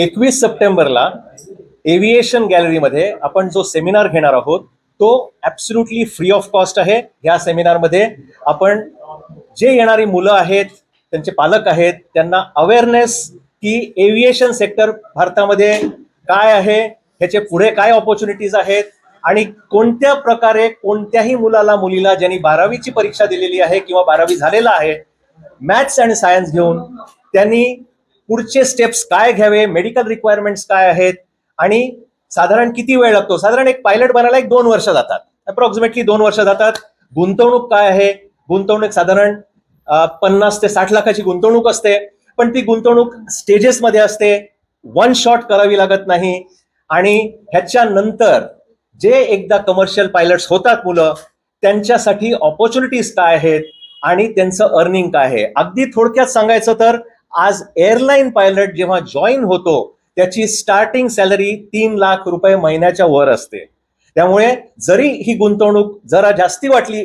एकवीस सप्टेंबरला एव्हिएशन गॅलरीमध्ये आपण जो सेमिनार घेणार आहोत तो ॲब्सुल्युटली फ्री ऑफ कॉस्ट आहे. या सेमिनारमध्ये आपण जे येणारी मुलं आहेत त्यांचे पालक आहेत त्यांना अवेअरनेस की एव्हिएशन सेक्टर भारतामध्ये काय आहे ह्याचे पुढे काय ऑपॉर्च्युनिटीज आहेत आणि कोणत्या प्रकारे कोणत्याही मुलाला मुलीला ज्यांनी बारावीची परीक्षा दिलेली आहे किंवा बारावी झालेला आहे मॅथ्स अँड सायन्स घेऊन त्यांनी पुढचे स्टेप्स काय घ्यावे? मेडिकल रिक्वायरमेंट्स काय आहेत? आणि साधारण किती वेळ लागतो? साधारण एक पायलट बनायला एक दोन वर्ष जातात. अप्रॉक्सिमेटली दोन वर्ष जातात. गुंतवणूक काय आहे? गुंतवणूक साधारण पन्नास ते साठ लाखाची गुंतवणूक असते. पण ती गुंतवणूक स्टेजेसमध्ये असते. वन शॉट करावी लागत नाही. आणि ह्याच्यानंतर जे एकदा कमर्शियल पायलट्स होतात मुलं त्यांच्यासाठी ऑपॉर्च्युनिटीज काय आहेत? आणि त्यांचं अर्निंग काय आहे? अगदी थोडक्यात सांगायचं तर आज एअरलाईन पायलट जेव्हा जॉईन होतो त्याची स्टार्टिंग सॅलरी तीन लाख रुपये महिन्याच्या वर असते. त्यामुळे जरी ही गुंतवणूक जरा जास्ती वाटली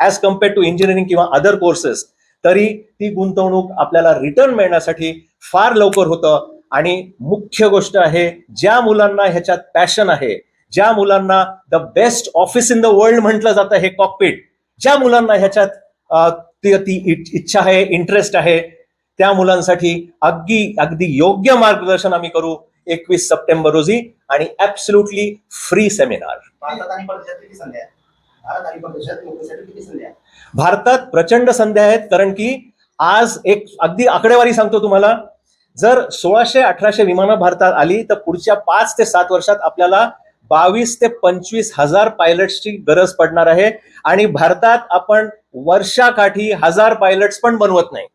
ॲज कंपेअर टू इंजिनिअरिंग किंवा अदर कोर्सेस तरी ती गुंतवणूक आपल्याला रिटर्न मिळण्यासाठी फार लवकर होतं. आणि मुख्य गोष्ट आहे ज्या मुलांना ह्याच्यात पॅशन आहे ज्या मुलांना the best office in the world म्हटलं जातं हे कॉकपिट ज्या मुलांना ह्याच्यात ती इच्छा आहे इंटरेस्ट आहे त्या मुलांसाठी अगदी अगदी योग्य मार्गदर्शन आम्ही करू एकवीस सप्टेंबर रोजी आणि ऍब्सल्युटली फ्री सेमिनार भारतात प्रचंड संध्या आहेत कारण की आज एक अगदी आकडेवारी सांगतो तुम्हाला. जर सोळाशे अठराशे विमानं भारतात आली तर पुढच्या पाच ते सात वर्षात आपल्याला बावीस ते पंचवीस हजार पायलट्सची गरज पडणार आहे. आणि भारतात आपण वर्षाकाठी हजार पायलट्स पण बनवत नाही.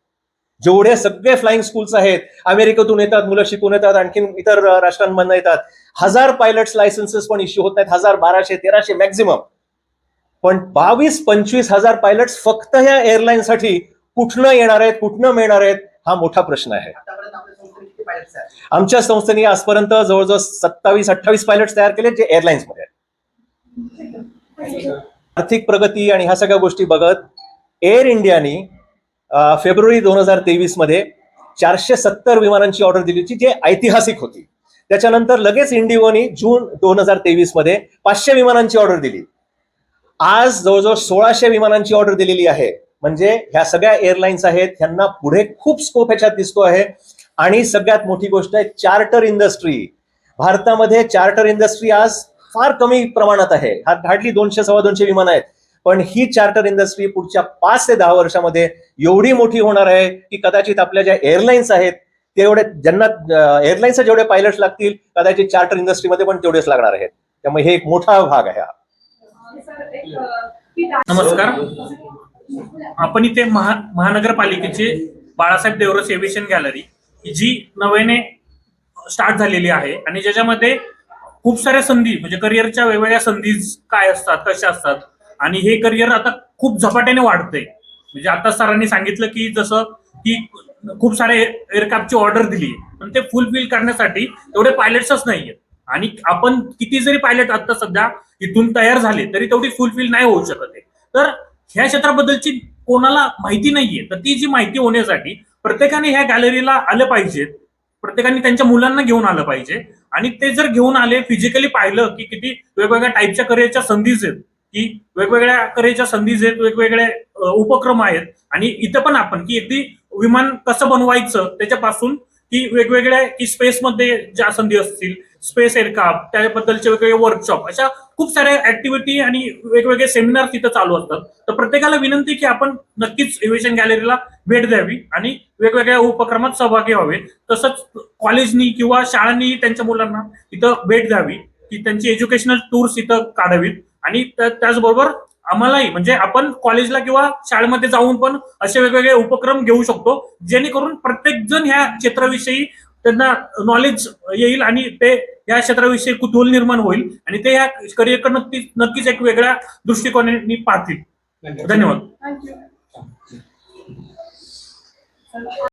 जेवढे सगळे फ्लाइंग स्कूल्स आहेत अमेरिकेतून येतात मुलं शिकून येतात आणखीन इतर राष्ट्रांमधनं येतात. हजार पायलट्स लायसन्सेस पण इश्यू होत नाहीत हजार बाराशे तेराशे मॅक्झिमम पण बावीस पंचवीस हजार पायलट्स फक्त ह्या एअरलाईनसाठी कुठनं येणार आहेत कुठनं मिळणार आहेत हा मोठा प्रश्न आहे. आमच्या संस्थेने आजपर्यंत जवळजवळ सत्तावीस अठ्ठावीस पायलट्स तयार केले जे एअरलाईन्समध्ये आहेत. आर्थिक प्रगती आणि ह्या सगळ्या गोष्टी बघत एअर इंडियानी फेब्रुवारी दोन हजार तेवीसमध्ये चारशे सत्तर विमानांची ऑर्डर दिली होती जे ऐतिहासिक होती. त्याच्यानंतर लगेच इंडिगोनी जून दोन हजार तेवीसमध्ये पाचशे विमानांची ऑर्डर दिली. आज जवळजवळ सोळाशे विमानांची ऑर्डर दिलेली आहे. म्हणजे ह्या सगळ्या एअरलाईन्स आहेत ह्यांना पुढे खूप स्कोप ह्याच्यात दिसतो आहे. आणि सगळ्यात मोठी गोष्ट आहे चार्टर इंडस्ट्री भारतामध्ये चार्टर इंडस्ट्री आज फार कमी प्रमाणात आहे. हार्डली दोनशे सव्वा दोनशे विमान आहेत. पण ही चार्टर इंडस्ट्री पुढच्या पाच ते दहा वर्षामध्ये एवढी मोठी होणार आहे की कदाचित आपल्या ज्या एअरलाईन्स आहेत तेवढे ज्यांना एअरलाईन्सचे जेवढे पायलट्स लागतील कदाचित चार्टर इंडस्ट्रीमध्ये पण तेवढेच लागणार आहेत. त्यामुळे हे एक मोठा भाग आहे हा. नमस्कार. आपण इथे महा महानगरपालिकेचे बाळासाहेब देवरस एव्हिएशन गॅलरी जी नव्याने स्टार्ट झालेली आहे आणि ज्याच्यामध्ये खूप साऱ्या संधी म्हणजे करिअरच्या वेगवेगळ्या संधी काय असतात कशा असतात आणि हे करिअर आता खूप झपाट्याने वाढतंय. म्हणजे आता सरांनी सांगितलं की जसं की खूप सारे एअरक्राफ्टची ऑर्डर दिली पण ते फुलफिल करण्यासाठी तेवढे पायलट्सच नाहीयेत. आणि आपण किती जरी पायलट आता सध्या इथून तयार झाले तरी तेवढी फुलफिल नाही होऊ शकत आहे. तर ह्या क्षेत्राबद्दलची कोणाला माहिती नाहीये. तर ती जी माहिती होण्यासाठी प्रत्येकाने ह्या गॅलरीला आलं पाहिजेत प्रत्येकाने त्यांच्या मुलांना घेऊन आलं पाहिजे. आणि ते जर घेऊन आले फिजिकली पाहिलं की किती वेगवेगळ्या टाईपच्या करिअरच्या संधीच आहेत की वेगवेगळ्या करिअरच्या संधीज आहेत वेगवेगळे उपक्रम आहेत आणि इथं पण आपण की अगदी विमान कसं बनवायचं त्याच्यापासून की वेगवेगळ्या की स्पेसमध्ये ज्या संधी असतील स्पेस एअरक्राफ्ट त्याबद्दलचे वेगवेगळे वर्कशॉप अशा खूप साऱ्या ऍक्टिव्हिटी आणि वेगवेगळे सेमिनार तिथं चालू असतात. तर प्रत्येकाला विनंती की आपण नक्कीच एव्हिएशन गॅलरीला भेट द्यावी आणि वेगवेगळ्या उपक्रमात सहभागी व्हावे. तसंच कॉलेजनी किंवा शाळांनी त्यांच्या मुलांना इथं भेट द्यावी की त्यांची एज्युकेशनल टूर्स इथं काढावीत. आणि त्या- त्याचबरोबर आम्हालाही म्हणजे आपण कॉलेजला किंवा शाळेमध्ये जाऊन पण असे वेगवेगळे उपक्रम घेऊ शकतो जेणेकरून प्रत्येक जण ह्या क्षेत्राविषयी त्यांना नॉलेज येईल आणि ते या क्षेत्राविषयी कुतूहल निर्माण होईल आणि ते ह्या करिअरकडे नक्कीच नक्कीच एक वेगळ्या दृष्टिकोनाने पाहतील. धन्यवाद.